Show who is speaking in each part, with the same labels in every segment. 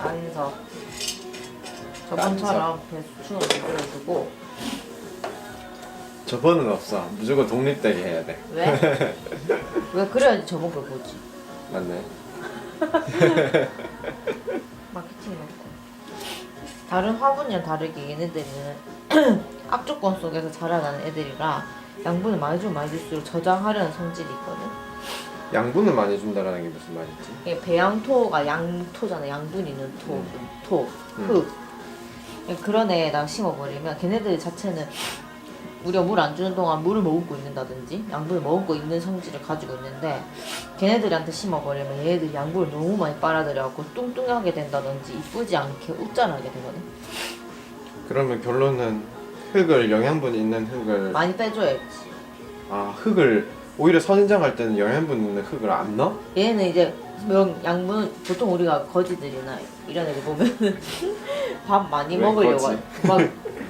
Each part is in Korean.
Speaker 1: 안서 저번처럼 배수충을 만들어주고
Speaker 2: 저번은 없어. 무조건 독립되게 해야 돼.
Speaker 1: 왜? 왜 그래야지 저번 걸 보지
Speaker 2: 맞네.
Speaker 1: 마케팅 넣고 다른 화분이랑 다르게 얘네들은 앞조건 속에서 자라나는 애들이라 양분을 많이 주면 많이 줄수록 저장하려는 성질이 있거든
Speaker 2: 양분을 많이 준다라는 게 무슨 말이지?
Speaker 1: 이게 배양토가 양토잖아 양분 있는 토,
Speaker 2: 음.
Speaker 1: 토,
Speaker 2: 음.
Speaker 1: 흙 그런 애에다가 심어버리면 걔네들 자체는 우리가 물 안 주는 동안 물을 머금고 있는다든지 양분을 머금고 있는 성질을 가지고 있는데 걔네들한테 심어버리면 얘네들이 양분을 너무 많이 빨아들여갖고 뚱뚱하게 된다든지 이쁘지 않게 웃자하게 되거든
Speaker 2: 그러면 결론은 흙을 영양분 있는 흙을
Speaker 1: 많이 빼줘야지
Speaker 2: 아 흙을 오히려 선인장할 때는 영양분 있는 흙을 안 넣어?
Speaker 1: 얘는 이제 명- 양분 보통 우리가 거지들이나 이런 애들 보면은 밥 많이
Speaker 2: 왜
Speaker 1: 먹으려고
Speaker 2: 거지?
Speaker 1: 막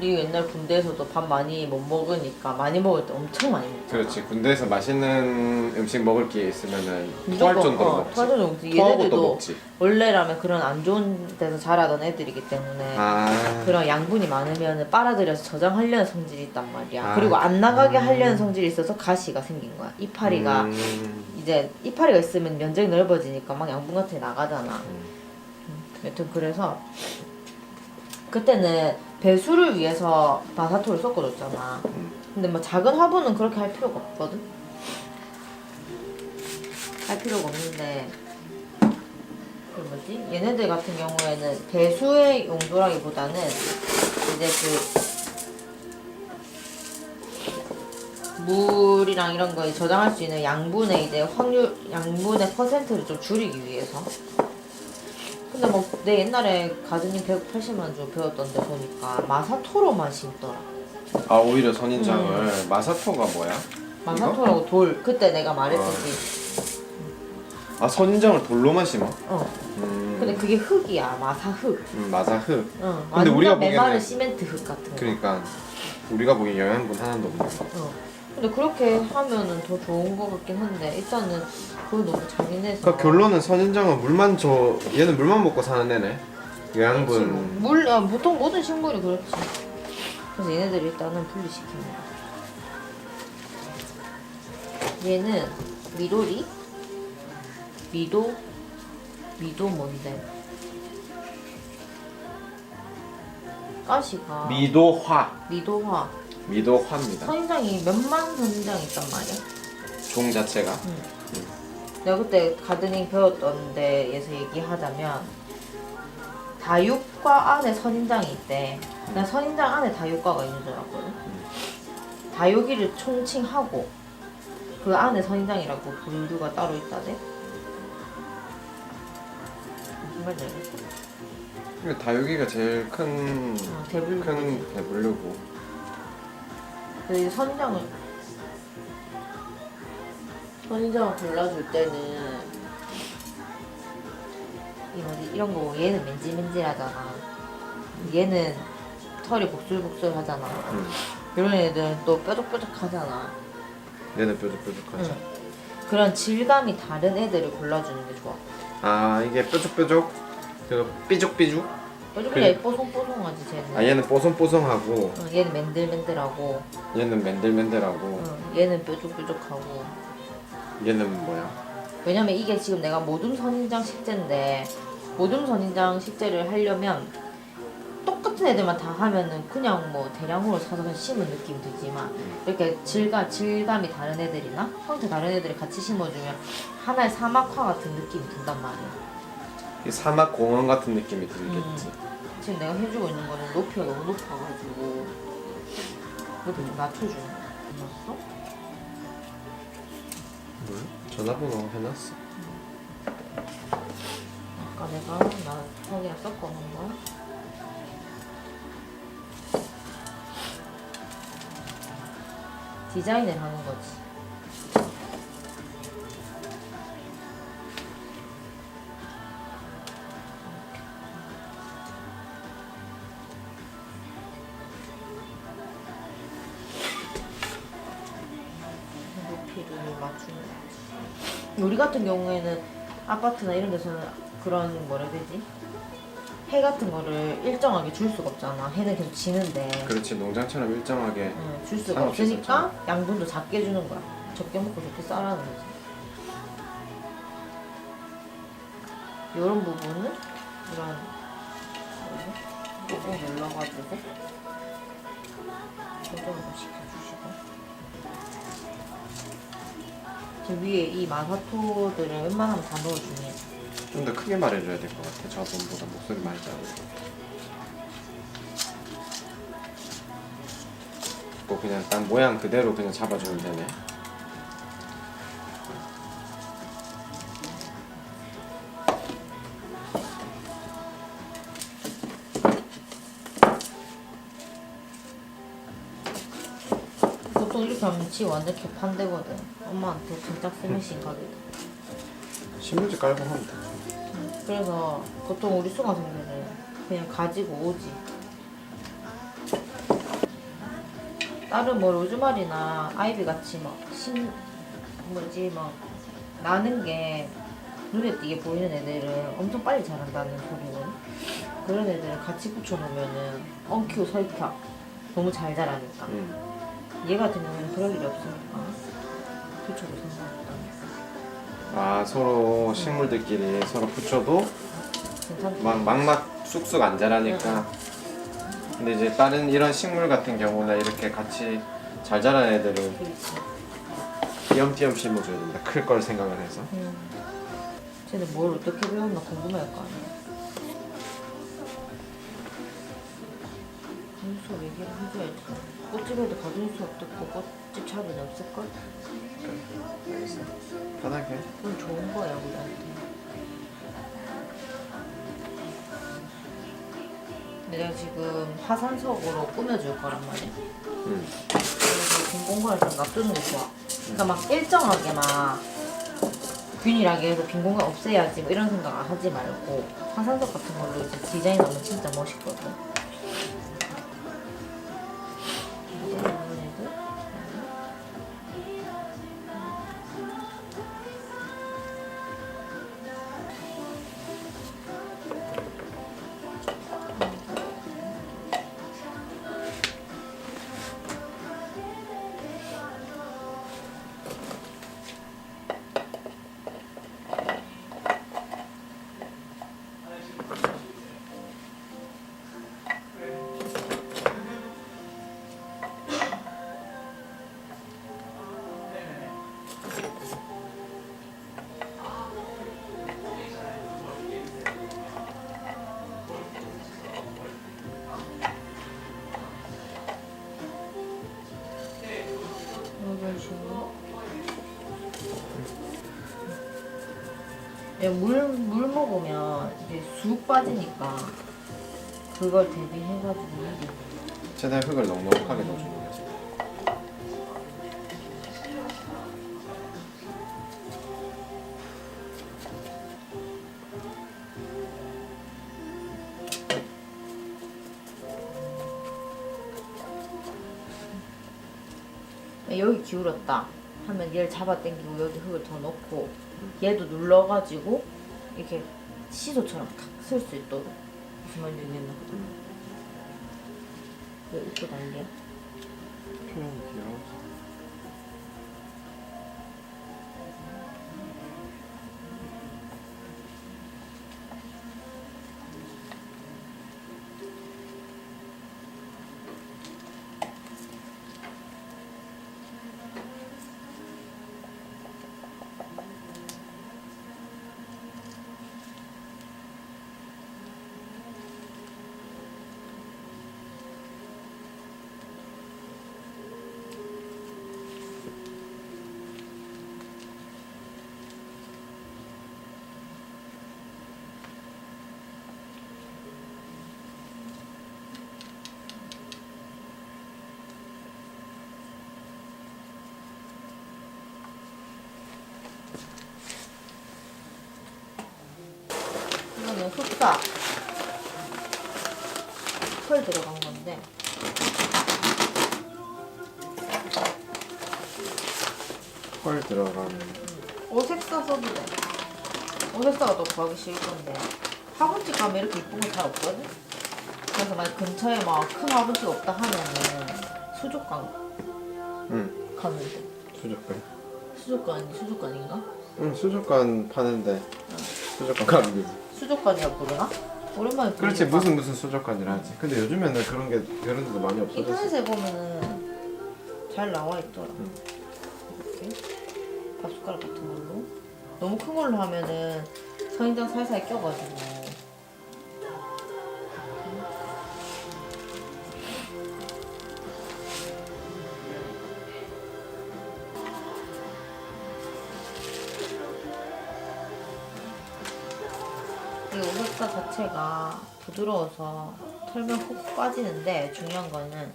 Speaker 1: 이 옛날 군대에서도 밥 많이 못 먹으니까 많이 먹을 때 엄청 많이 먹잖아.
Speaker 2: 그렇지. 군대에서 맛있는 음식 먹을 기회 있으면은 토할 정도로
Speaker 1: 어,
Speaker 2: 먹지.
Speaker 1: 토할 정도로 먹지.
Speaker 2: 토하고 또
Speaker 1: 얘네들도
Speaker 2: 먹지.
Speaker 1: 원래라면 그런 안 좋은 데서 자라던 애들이기 때문에
Speaker 2: 아.
Speaker 1: 그런 양분이 많으면 빨아들여서 저장하려는 성질이 있단 말이야.
Speaker 2: 아.
Speaker 1: 그리고 안 나가게
Speaker 2: 음.
Speaker 1: 하려는 성질이 있어서 가시가 생긴 거야. 이파리가
Speaker 2: 음,
Speaker 1: 이제 이파리가 있으면 면적이 넓어지니까 막 양분 같은 게 나가잖아.
Speaker 2: 음.
Speaker 1: 여튼 그래서 그때는 배수를 위해서 바사토를 섞어줬잖아.
Speaker 2: 음.
Speaker 1: 근데 뭐 작은 화분은 그렇게 할 필요가 없거든. 할 필요가 없는데 그 뭐지? 얘네들 같은 경우에는 배수의 용도라기보다는 이제 그 물이랑 이런 거에 저장할 수 있는 양분의 이제 확률 양분의 퍼센트를 좀 줄이기 위해서 근데 뭐내 옛날에 가드닝 180만 주 배웠던데 보니까 마사토로만 심더라.
Speaker 2: 아 오히려 선인장을 마사토가 뭐야?
Speaker 1: 마사토라고 돌 그때 내가 말했듯이
Speaker 2: 아 선인장을 돌로만 심어?
Speaker 1: 어.
Speaker 2: 음,
Speaker 1: 근데 그게 흙이야 마사 흙.
Speaker 2: 음, 흙
Speaker 1: 응.
Speaker 2: 근데
Speaker 1: 완전
Speaker 2: 우리가
Speaker 1: 메마른
Speaker 2: 보기에는-
Speaker 1: 시멘트 흙 같은 거.
Speaker 2: 그러니까 우리가 보기엔 영양분 하나도 없는 거
Speaker 1: 어. 근데 그렇게 하면은 더 좋은 거 같긴 한데 일단은 그걸 너무 잔인해서.
Speaker 2: 그러니까 결론은 선인장은 물만 줘 얘는 물만 먹고 사는 애네
Speaker 1: 그렇지 뭐.
Speaker 2: 영양분
Speaker 1: 물 아, 보통 모든 식물이 그렇지. 그래서 얘네들 일단은 분리시킵니다. 얘는 미도리 미도 미도 뭔데? 가시가
Speaker 2: 미도화
Speaker 1: 미도화
Speaker 2: 미도화입니다
Speaker 1: 선인장이 몇만 선인장이 있단 말이야.
Speaker 2: 종 자체가
Speaker 1: 내가 그때 가드닝 배웠던 데에서 얘기하자면 다육과 안에 선인장이 있대. 난 선인장 안에 다육과가 있는 줄 알았거든. 다육이를 총칭하고 그 안에 선인장이라고 분류가 따로 있다대. 무슨 말인지 알겠어?
Speaker 2: 다육이가 제일 큰
Speaker 1: 어, 대분류.
Speaker 2: 큰 배불르고
Speaker 1: 이 선인장을 선인장을 골라줄 때는 이 뭐지 이런 거 보면 얘는 맨질맨질하잖아. 얘는 털이 복슬복슬하잖아.
Speaker 2: 음.
Speaker 1: 이런 애들은 또 뾰족뾰족하잖아.
Speaker 2: 얘는 뾰족뾰족하죠
Speaker 1: 응. 그런 질감이 다른 애들을 골라주는 게 좋아.
Speaker 2: 아 이게 뾰족뾰족 그 삐죽삐죽
Speaker 1: 뾰족뾰족 뽀송뽀송하지 쟤는.
Speaker 2: 아 얘는 뽀송뽀송하고.
Speaker 1: 응, 얘는 맨들맨들하고,
Speaker 2: 얘는 맨들맨들하고.
Speaker 1: 응, 얘는 뾰족뾰족하고.
Speaker 2: 얘는 뭐야?
Speaker 1: 왜냐면 이게 지금 내가 모둠 선인장 식재인데 모둠 선인장 식재를 하려면 똑같은 애들만 다 하면은 그냥 뭐 대량으로 사서 그냥 심은 느낌이 들지만 이렇게 질감, 질감이 다른 애들이나 형태 다른 애들이 같이 심어주면 하나의 사막화 같은 느낌이 든단 말이야.
Speaker 2: 이 사막 공원 같은 느낌이 들겠지
Speaker 1: 지금 내가 해주고 있는 거는 높이가 너무 높아가지고 그것도 좀 낮춰주는 거야. 알았어?
Speaker 2: 뭘? 전화번호 해놨어
Speaker 1: 아까 내가 나 턱이랑 섞어놓은 거 디자인을 하는 거지 맞추는 우리 같은 경우에는 아파트나 이런 데서는 그런 뭐라 해야 되지? 해 같은 거를 일정하게 줄 수가 없잖아. 해는 계속 지는데
Speaker 2: 그렇지 농장처럼 일정하게
Speaker 1: 응, 줄 수가
Speaker 2: 상관없이
Speaker 1: 없으니까 양분도 작게 주는 거야. 적게 먹고 적게 싸라는 거지. 이런 부분은 이런 꾹꾹 눌러가지고 조정을 좀 시켜주시고 저 위에 이 마사토들을 웬만하면 다 넣어주니
Speaker 2: 좀더 크게 말해줘야 될 것 같아. 저번보다 목소리 많이 작고 뭐 그냥 딱 모양 그대로 그냥 잡아주면 되네
Speaker 1: 지 완전 개판되거든. 엄마한테 진짜 스매싱 가거든
Speaker 2: 신문지 깔고 하면 돼.
Speaker 1: 그래서 보통 우리 수강생들은 그냥 가지고 오지. 다른 뭐 로즈마리나 아이비 같이 막 신 뭐지 막 나는 게 눈에 띄게 보이는 애들은 엄청 빨리 자란다는 소리는. 그런 애들은 같이 붙여놓으면은 엉키고 설켜 너무 잘 자라니까.
Speaker 2: 음.
Speaker 1: 얘 같은 경우는 그럴 일이 없으니까 붙여도 상관없다
Speaker 2: 아 서로 식물들끼리 서로 붙여도
Speaker 1: 괜찮다
Speaker 2: 막 막막 쑥쑥 안 자라니까 근데 이제 다른 이런 식물 같은 경우는 이렇게 같이 잘 자라는 애들은
Speaker 1: 그렇지
Speaker 2: 띄엄띄엄 심어줘야 된다 클 걸 생각을 해서
Speaker 1: 음. 쟤는 뭘 어떻게 배웠나 궁금할 거 아니야. 가진수 얘기를 해줘야지. 꽃집에도 가진수 없고 꽃집 차리는 없을걸?
Speaker 2: 알겠어 편하게
Speaker 1: 그건 좋은 거야 우리한테. 내가 지금 화산석으로 꾸며줄 거란 말이야.
Speaker 2: 음.
Speaker 1: 그래서 빈 공간을 좀 놔두는 게 좋아. 그러니까 막 일정하게 막 균일하게 해서 빈 공간 없애야지 뭐 이런 생각 하지 말고 화산석 같은 걸로 이제 디자인하면 진짜 멋있거든. 예, 물, 물 먹으면 이제 쑥 빠지니까 그걸 대비해가지고 이게
Speaker 2: 최대한 흙을 넉넉하게 넣어주는 거지
Speaker 1: 여기 기울었다 하면 얘를 잡아 당기고 여기 흙을 더 넣고 얘도 눌러가지고 이렇게 시소처럼 탁 쓸 수 있도록. 무슨 말인지 알겠나? 왜 웃고 난리야?
Speaker 2: 표현이 귀여워
Speaker 1: 이거는 흑사 펄 들어간 건데.
Speaker 2: 펄 들어간
Speaker 1: 오색사 써도 돼. 오색사가 또 구하기 쉬울 건데. 화분집 가면 이렇게 이쁜 거 잘 없거든? 그래서 만약 근처에 막 큰 화분집 없다 하면은 수족관
Speaker 2: 응.
Speaker 1: 가면 돼.
Speaker 2: 수족관.
Speaker 1: 수족관, 수족관인가?
Speaker 2: 응 수족관 파는데. 수족관 가면 되지
Speaker 1: 수족관이라 부르나? 오랜만에
Speaker 2: 그렇지
Speaker 1: 부르니까.
Speaker 2: 무슨 무슨 수족관이라 하지 근데 요즘에는 그런 게 그런 데도 많이 없어졌어
Speaker 1: 인터넷에 보면은 잘 나와 있더라. 이렇게 밥 숟가락 같은 걸로. 너무 큰 걸로 하면은 선인장 살살 껴가지고. 자체가 부드러워서 털면 훅 빠지는데 중요한 거는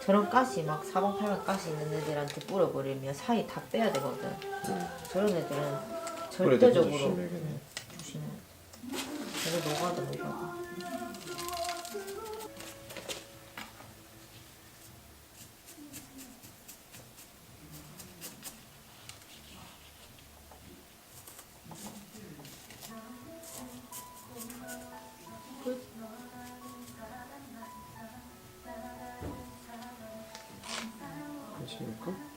Speaker 1: 저런 가시 막 사방팔방 가시 있는 애들한테 뿌려버리면 사이 다 빼야 되거든. 저런 애들은 절대적으로
Speaker 2: 조심해야겠네.
Speaker 1: 응, 조심해. 이거 녹아도 녹아 도.
Speaker 2: 그렇습